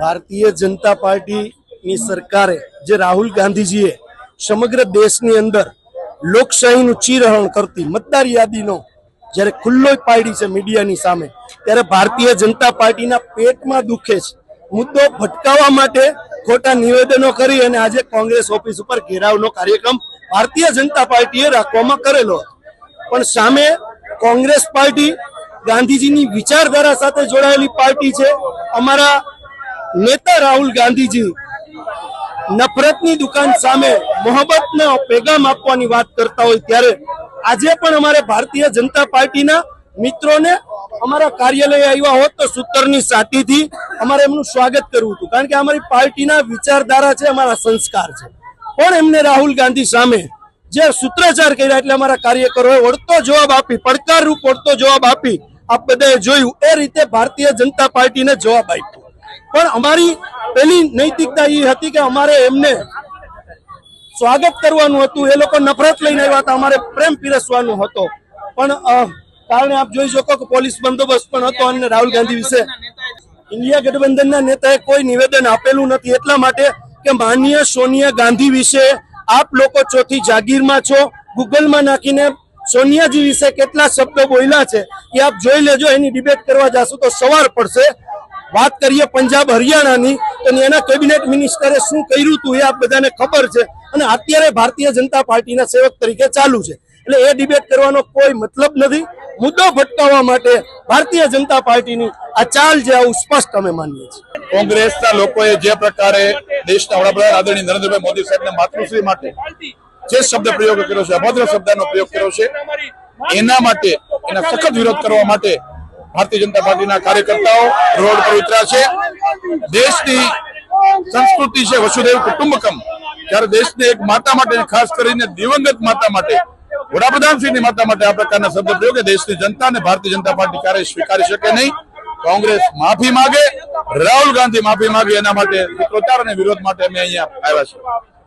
ભારતીય જનતા પાર્ટીની સરકારે જે રાહુલ ગાંધીજીએ સમગ્ર દેશની અંદર લોકશાહીનું ચીરહરણ કરતી મતદાર યાદીનો જ્યારે ખુલ્લો પાડી છે મીડિયાની સામે, ત્યારે ભારતીય જનતા પાર્ટીના પેટમાં દુખે છે. મુદ્દો ભટકાવવા માટે ખોટા નિવેદનો કરી અને આજે કોંગ્રેસ ઓફિસ ઉપર ઘેરાવનો કાર્યક્રમ ભારતીય જનતા પાર્ટીએ રાખવામાં કરેલો પણ સામે કોંગ્રેસ પાર્ટી ગાંધીજીની વિચારધારા સાથે જોડાયેલી પાર્ટી છે. અમારા નેતા રાહુલ ગાંધીજી નફરતની દુકાન સામે મોહબ્બતનો પેગામ આપવાની વાત કરતા હોય ત્યારે આજે પણ અમારે ભારતીય જનતા પાર્ટીના મિત્રોને અમારા કાર્યાલય આવ્યા હોત તો સૂતરની સાથીથી અમારે એમનું સ્વાગત કરવું હતું. કારણ કે અમારી પાર્ટીના વિચારધારા છે, અમારા સંસ્કાર છે. પણ એમને રાહુલ ગાંધી સામે જે સૂત્રાચાર કર્યા એટલે અમારા કાર્યકરોએ વળતો જવાબ આપી પડકાર રૂપ વળતો જવાબ આપી, આપ બધાએ જોયું, એ રીતે ભારતીય જનતા પાર્ટીને જવાબ આપ્યો. પણ અમારી પેલી નૈતિકતા એ હતી કે અમારે એમને સ્વાગત કરવાનું હતું. એ લોકો નફરત લઈને આવ્યા હતા. અમારે પ્રેમ પીરસવાનો હતો. પણ કારણે આપ જોઈ શકો કે પોલીસ બંદોબસ્ત પણ હતો અને રાહુલ ગાંધી વિશે ઇન્ડિયા ગઠબંધનના નેતાએ કોઈ નિવેદન આપેલું નથી. એટલા માટે કે માન્ય સોનિયા ગાંધી વિશે આપ લોકો ચોથી જાગીરમાં છો. ગૂગલમાં નાખીને સોનિયાજી વિશે કેટલા શબ્દો બોલ્યા છે એ આપ જોઈ લેજો. એની ડિબેટ કરવા જાશો તો સવાર પડશે. વાત કરીએ પંજાબ હરિયાણાની, તો એના કેબિનેટ મિનિસ્ટરે શું કર્યું હતું એ આપ બધાને ખબર છે. અને અત્યારે ભારતીય જનતા પાર્ટીના સેવક તરીકે ચાલુ છે. એટલે એ ડિબેટ કરવાનો કોઈ મતલબ નથી. મુદ્દો ભટકાવવા માટે ભારતીય જનતા પાર્ટીની આ ચાલ છે, આવું સ્પષ્ટ અમે માનીએ છીએ. કોંગ્રેસના લોકોએ જે પ્રકારે દેશના વડાપ્રધાન આદરણીય નરેન્દ્રભાઈ મોદી સાહેબને માતૃશ્રી માટે જે શબ્દ પ્રયોગ કર્યો છે, અભદ્ર શબ્દનો પ્રયોગ કર્યો છે, એના માટે એના સખત વિરોધ કરવા માટે ભારતીય જનતા પાર્ટીના કાર્યકર્તાઓ રોડ પર ઉતર્યા છે. દેશની સંસ્કૃતિ છે, વસુદેવ કુટુંબકમ. ત્યારે દેશને એક માતા માટે ખાસ કરીને દિવંગત માતા માટે, વડાપ્રધાનશ્રીની માતા માટે આ પ્રકારના શબ્દ પ્રયોગે દેશની જનતા અને ભારતીય જનતા પાર્ટી ક્યારેય સ્વીકારી શકે નહીં. કોંગ્રેસ માફી માગે, રાહુલ ગાંધી માફી માગે, એના માટે સૂત્રોચ્ચાર અને વિરોધ માટે અમે અહીંયા આવ્યા છીએ.